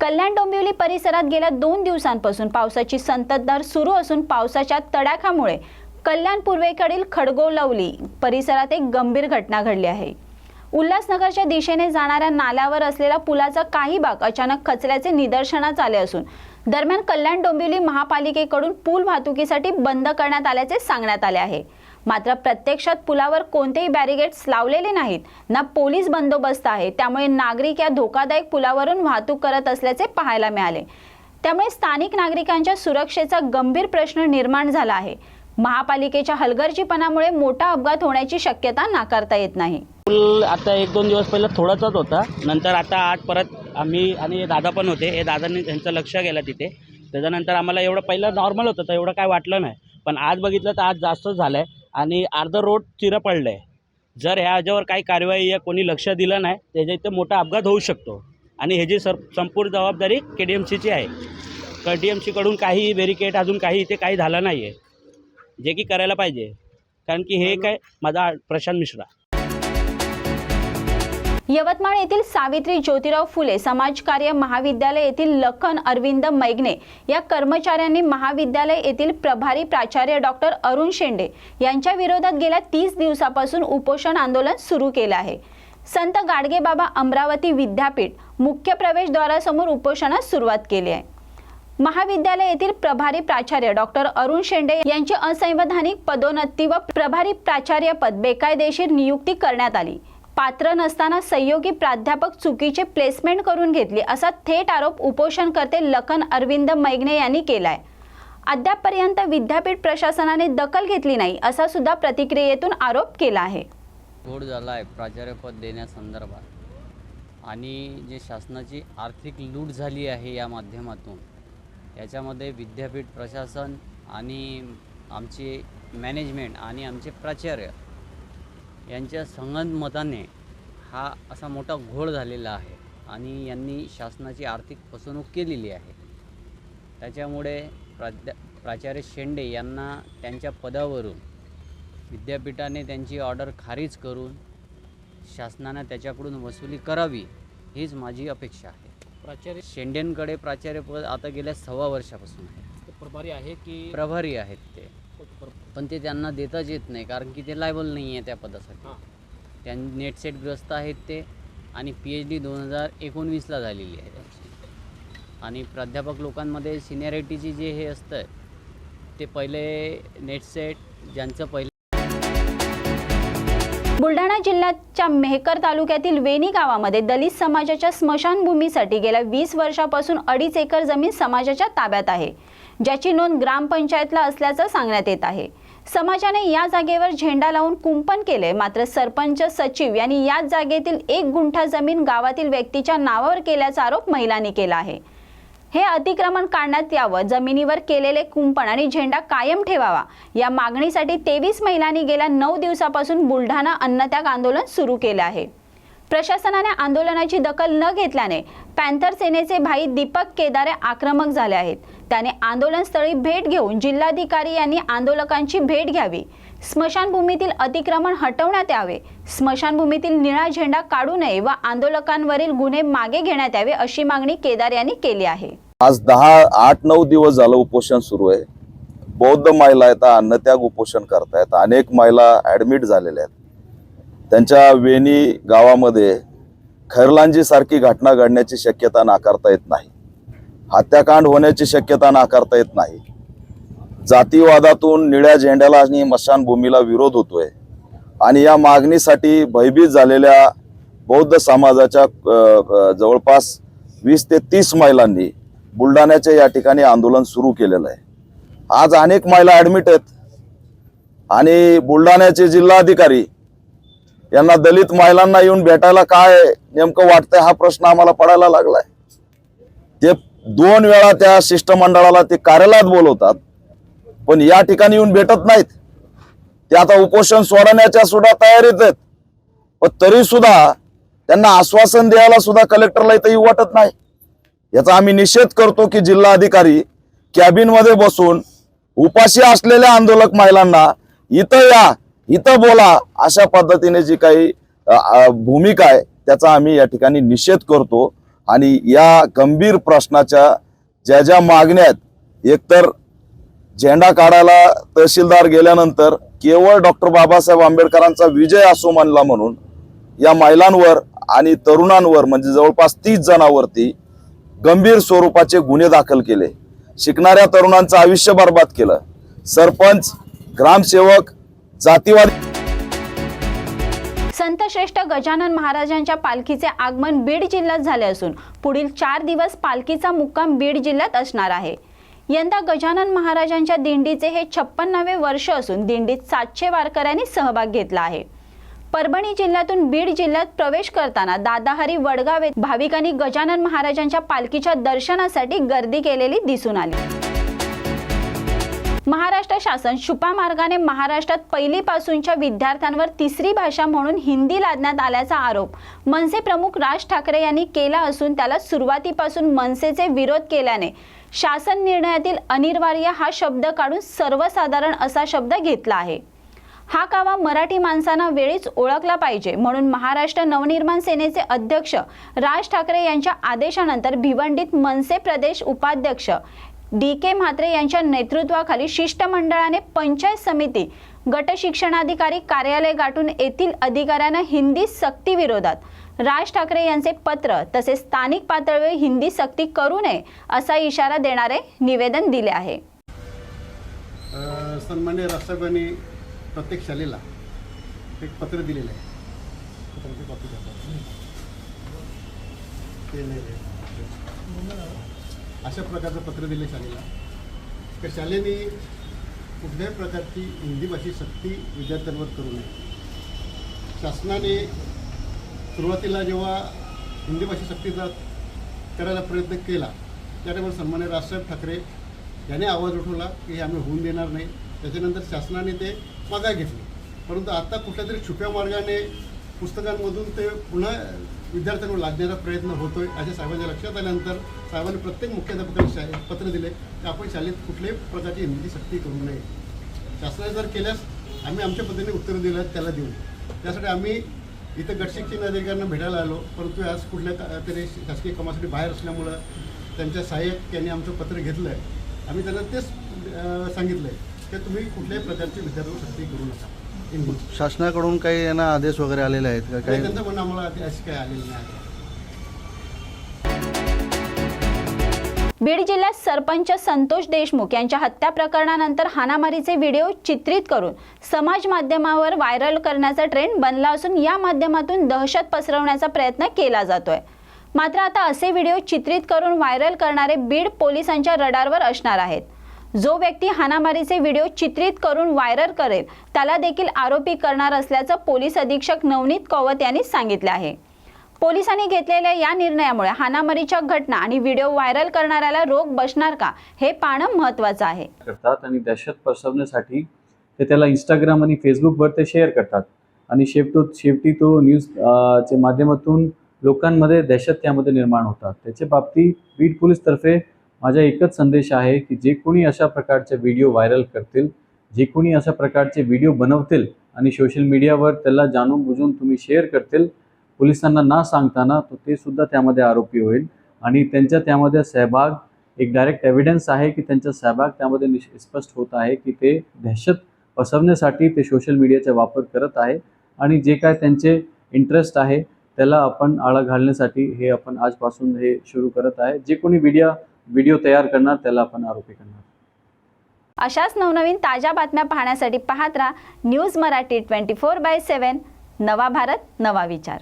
कल्याण डोंबिवली परिसरात गेल्या दोन दिवसांपासून पावसाची संततधार सुरू असून पावसाच्या तडाख्यामुळे कल्याण पूर्वेकडील खडगोलवली परिसरात एक गंभीर घटना घडली आहे. उल्हासनगरच्या दिशेने जाणाऱ्या नाल्यावर असलेला पुलाचा काही भाग अचानक खचल्याचे निदर्शनास आले असून दरम्यान कल्याण डोंबिवली महापालिकेकडून पूल वाहतुकीसाठी बंद करण्यात आल्याचे सांगण्यात आले आहे. मात्र प्रत्यक्षात पुलावर कोणतेही बॅरिगेड्स लावलेले नाहीत. ना पोलीस बंदोबस्त आहे. त्यामुळे नागरिक या धोकादायक पुलावरून वाहतूक करत असल्याचे पाहायला मिळाले. त्यामुळे स्थानिक नागरिकांच्या सुरक्षेचा गंभीर प्रश्न निर्माण झाला आहे. महापालिकेच्या हलगर्जीपणामुळे मोठा अपघात होण्याची शक्यता नाकारता येत नाही. पूल आता एक दोन दिवस पहिला थोडासाच होता. नंतर आता आज परत आम्ही आणि दादा पण होते. हे दादांनी त्यांचं लक्ष गेलं तिथे. त्याच्यानंतर आम्हाला एवढं पहिलं नॉर्मल होतं तर एवढं काय वाटलं नाही. पण आज बघितलं तर आज जास्तच झालं आहे आणि अर्धं रोड चिरं पडलं आहे जर ह्या ह्याच्यावर काही कारवाई या कोणी लक्ष दिलं नाही त्याच्या इथं मोठा अपघात होऊ शकतो. आणि ह्याची सर संपूर्ण जबाबदारी के डी एम सीची आहे. के डी एम सीकडून काही बॅरिकेड अजून काही इथे काही झालं नाही आहे जे की करायला पाहिजे. कारण की हे काय माझा प्रशांत मिश्रा. यवतमाळ येथील सावित्री ज्योतिराव फुले समाज कार्य महाविद्यालय येथील लखन अरविंद मैगने या कर्मचाऱ्यांनी महाविद्यालय येथील प्रभारी प्राचार्य डॉक्टर अरुण शेंडे यांच्या विरोधात गेल्या तीस दिवसापासून उपोषण आंदोलन सुरू केलं आहे. संत गाडगेबाबा अमरावती विद्यापीठ मुख्य प्रवेशद्वारासमोर उपोषणास सुरुवात केली आहे. महाविद्यालय येथील प्रभारी प्राचार्य डॉक्टर अरुण शेंडे यांची असंवैधानिक पदोन्नती व प्रभारी प्राचार्यपद बेकायदेशीर नियुक्ती करण्यात आली. पात्र नसताना सहयोगी प्राध्यापक चुकीचे प्लेसमेंट करून घेतली असा थेट आरोप उपोषणकर्ते लखन अरविंद मैगने यांनी केलाय. अद्यापपर्यंत विद्यापीठ प्रशासनाने दखल घेतली नाही असा सुद्धा प्रतिक्रियेतून आरोप केला आहे. घोड झाला आहे प्राचार्यपद देण्यासंदर्भात. आणि जे शासनाची आर्थिक लूट झाली आहे या माध्यमातून याच्यामध्ये विद्यापीठ प्रशासन आणि आमचे मॅनेजमेंट आणि आमचे प्राचार्य यांच्या संगनमताने हा असा मोठा घोळ झालेला आहे आणि यांनी शासनाची आर्थिक फसवणूक केलेली आहे. त्याच्यामुळे प्राध्या प्राचार्य शेंडे यांना त्यांच्या पदावरून विद्यापीठाने त्यांची ऑर्डर खारिज करून शासनानं त्याच्याकडून वसुली करावी हीच माझी अपेक्षा आहे. प्राचार्य शेंडेंकडे प्राचार्यपद आता गेल्या सव्वा वर्षापासून आहे. प्रभारी आहे की प्रभारी आहेत ते. पण ते त्यांना देताच येत नाही कारण की ते लायबल नाही आहे त्या पदासाठी. हां. त्यां नेटसेटग्रस्त आहेत ते आणि पी एच डी दोन हजार एकोणवीसला झालेली आहे त्यांची. आणि प्राध्यापक लोकांमध्ये सिनियरिटीची जे हे असतं ते पहिले नेटसेट ज्यांचं पहिले बुलढाणा जिल्ह्याच्या मेहकर तालुक्यातील वेणी गावामध्ये दलित समाजाच्या स्मशानभूमीसाठी गेल्या वीस वर्षापासून अडीच एकर जमीन समाजाच्या ताब्यात आहे ज्याची नोंद ग्रामपंचायतला असल्याचं सांगण्यात येत आहे. समाजाने या जागेवर झेंडा लावून कुंपण केले. मात्र सरपंच सचिव यांनी याच जागेतील एक गुंठा जमीन गावातील व्यक्तीच्या नावावर केल्याचा आरोप महिलांनी केला आहे. हे अतिक्रमण काढण्यात यावं. जमिनीवर केलेले कुंपण आणि झेंडा कायम ठेवावा. या मागणीसाठी तेवीस महिलांनी गेल्या नऊ दिवसापासून बुलढाणा अन्नत्याग आंदोलन सुरू केलं आहे. प्रशासनाने आंदोलनाची दखल न घेतल्याने पॅन्थर सेनेचे भाई दीपक केदारे आक्रमक झाले आहेत. त्याने आंदोलनस्थळी भेट घेऊन जिल्हाधिकारी यांनी आंदोलकांची भेट घ्यावी. स्मशानभूमीतील अतिक्रमण हटवण्यात यावे. स्मशानभूमीतील निळा झेंडा काढू नये व आंदोलकांवरील गुन्हे मागे घेण्यात यावे अशी मागणी केदार यांनी केली आहे. आज दहा आठ नऊ दिवस झालं उपोषण सुरू आहे. बौद्ध महिला आहेत अन्नत्याग उपोषण करतायत. अनेक महिला ऍडमिट झालेल्या आहेत. त्यांच्या वेणी गावामध्ये खैरलांजीसारखी घटना घडण्याची शक्यता नाकारता येत नाही. हत्याकांड होण्याची शक्यता नाकारता येत नाही. जातीवादातून निळ्या झेंड्याला आणि मशानभूमीला विरोध होतोय. आणि या मागणीसाठी भयभीत झालेल्या बौद्ध समाजाच्या जवळपास वीस ते तीस महिलांनी बुलढाण्याच्या या ठिकाणी आंदोलन सुरू केलेलं आहे. आज अनेक महिला ॲडमिट आहेत. आणि बुलढाण्याचे जिल्हाधिकारी यांना दलित महिलांना येऊन भेटायला काय नेमकं वाटतंय हा प्रश्न आम्हाला पडायला लागलाय. ते दोन वेळा त्या शिष्टमंडळाला ते कार्यालयात बोलवतात पण या ठिकाणी येऊन भेटत नाहीत. ते आता उपोषण सोडण्याच्या सुद्धा तयारीत आहेत. पण तरी सुद्धा त्यांना आश्वासन द्यायला सुद्धा कलेक्टरला इथं येऊ वाटत नाही. याचा आम्ही निषेध करतो की जिल्हाधिकारी कॅबिनमध्ये बसून उपाशी असलेल्या आंदोलक महिलांना इथं या इथं बोला अशा पद्धतीने जी काही भूमिका आहे त्याचा आम्ही या ठिकाणी निषेध करतो. आणि या गंभीर प्रश्नाच्या ज्या ज्या मागण्या आहेत एकतर झेंडा काढायला तहसीलदार गेल्यानंतर केवळ डॉक्टर बाबासाहेब आंबेडकरांचा विजय असो म्हणला म्हणून या महिलांवर आणि तरुणांवर म्हणजे जवळपास तीस जणांवरती गंभीर स्वरूपाचे गुन्हे दाखल केले. शिकणाऱ्या तरुणांचं आयुष्य बर्बाद केलं. सरपंच ग्रामसेवक जातीवादी संत श्रेष्ठ गजानन महाराजांच्या पालखीचे आगमन बीड जिल्ह्यात झाले असून पुढील चार दिवस पालखीचा मुक्काम बीड जिल्ह्यात असणार आहे. यंदा गजानन महाराजांच्या दिंडीचे हे छप्पन्नावे वर्ष असून दिंडीत सातशे वारकऱ्यांनी सहभाग घेतला आहे. परभणी जिल्ह्यातून बीड जिल्ह्यात प्रवेश करताना दादाहरी वडगाव भाविकांनी गजानन महाराजांच्या पालखीच्या दर्शनासाठी गर्दी केलेली दिसून आली. महाराष्ट्र शासन छुपा मार्गाने महाराष्ट्रात पहिलीपासूनच्या विद्यार्थ्यांवर तिसरी भाषा म्हणून हिंदी लादण्यात आल्याचा आरोप. मनसे प्रमुख राज ठाकरे यांनी केला असून त्याला सुरुवातीपासून मनसेचे विरोध केल्याने शासन निर्णयातील अनिवार्य हा शब्द काढून सर्वसाधारण असा शब्द घेतला आहे. हा कावा मराठी माणसांना वेळीच ओळखला पाहिजे म्हणून महाराष्ट्र नवनिर्माण सेनेचे अध्यक्ष राज ठाकरे यांच्या आदेशानंतर भिवंडीत मनसे प्रदेश उपाध्यक्ष डी के म्हात्रे यांच्या नेतृत्वाखाली शिष्टमंडळाने पंचायत समिती गट शिक्षणाधिकारी कार्यालय गाठून येथील अधिकाऱ्यांना हिंदी सक्ती विरोधात. राज ठाकरे यांचे पत्र तसेच स्थानिक पातळीवर हिंदी सक्ती करू नये असा इशारा देणारे निवेदन दिले आहे. सन्मान्य राष्ट्रपतींनी प्रत्येक शालेला एक पत्र दिलेलं आहे. पत्राची कॉपी ते नाही अशा प्रकारचं पत्र दिलं शाळेला त्या शाळेने कुठल्याही प्रकारची हिंदी भाषी सक्ती विद्यार्थ्यांवर करू नये. शासनाने सुरुवातीला जेव्हा हिंदी भाषी सक्तीचा करायला प्रयत्न केला त्या सन्मान्य राजसाहेब ठाकरे याने आवाज उठवला की हे आम्ही होऊन देणार नाही. त्याच्यानंतर शासनाने ते मागाय घेतले. परंतु आता कुठल्या तरी छुप्या मार्गाने पुस्तकांमधून ते पुन्हा विद्यार्थ्यांवर लादण्याचा प्रयत्न होतोय अशा साहेबांच्या लक्षात आल्यानंतर साहेबांनी प्रत्येक मुख्याध्यापकाला शा पत्र दिले की आपण शाळेत कुठल्याही प्रकारची हिंदीची सक्ती करू नये. शासनाने जर केल्यास आम्ही आमच्या पद्धतीने उत्तरं दिलं त्याला देऊ. त्यासाठी आम्ही इथं गटशिक्षण अधिकाऱ्यांना भेटायला आलो परंतु आज कुठल्या तरी शासकीय कामासाठी बाहेर असल्यामुळं त्यांच्या सहाय्यक यांनी आमचं पत्र घेतलं आहे आम्ही त्यांना तेच सांगितलं आहे की तुम्ही कुठल्याही प्रकारची विद्यार्थ्यांवर सक्ती करू नका. शासनाकडून काही यांना आदेश वगैरे आलेले आहेत का? काही त्यांचं म्हणणं आम्हाला अशी- अशी काय आलेली नाही. बीड जिल्ह्यात सरपंच संतोष देशमुख यांच्या हत्या प्रकरणानंतर हाणामारीचे व्हिडिओ चित्रित करून समाज माध्यमावर व्हायरल करण्याचा ट्रेंड बनला असून या माध्यमातून दहशत पसरवण्याचा प्रयत्न केला जातोय. मात्र आता असे व्हिडिओ चित्रित करून व्हायरल करणारे बीड पोलिसांच्या रडारवर असणार आहेत. जो व्यक्ती हाणामारीचे व्हिडिओ चित्रित करून व्हायरल करेल त्याला देखील आरोपी करणार असल्याचं पोलीस अधीक्षक नवनीत कौवत यांनी सांगितले आहे. पोलिसांनी घेतलेल्या या निर्णयामुळे हाणामारीच्या घटना आणि व्हिडिओ व्हायरल करणाऱ्याला रोग बसणार का हे पाहणं महत्त्वाचं आहे. करतात आणि दहशत पसरवण्यासाठी ते त्याला इंस्टाग्राम आणि फेसबुकवर ते शेअर करतात. आणि शेवटो शेवटी तो न्यूज च्या माध्यमातून लोकांमध्ये दहशत त्यामध्ये निर्माण होतात. त्याच्या बाबतीत बीड पोलीसतर्फे माझा एकच संदेश आहे की जे कोणी अशा प्रकारचे व्हिडिओ व्हायरल करतील जे कोणी अशा प्रकारचे व्हिडिओ बनवतील आणि सोशल मीडियावर त्याला जाणून बुजून तुम्ही शेअर करतील पोलिसांना ना सांगताना तो ते सुद्धा त्यामध्ये आरोपी होईल. आणि त्यांच्या त्यामध्ये सहभाग एक डायरेक्ट एव्हिडन्स आहे की त्यांचा सहभाग त्यामध्ये निश- स्पष्ट होत आहे की ते दहशत पसरवण्यासाठी ते सोशल मीडियाचा वापर करत आहे. आणि जे काय त्यांचे इंटरेस्ट आहे त्याला आपण आळा घालण्यासाठी हे आपण आजपासून हे सुरू करत आहे. जे कोणी व्हिडिओ व्हिडिओ तयार करणार त्याला आपण आरोपी करणार. अशाच नवनवीन ताज्या बातम्या पाहण्यासाठी पाहत राहा news Marathi twenty four by seven नवा भारत नवा विचार.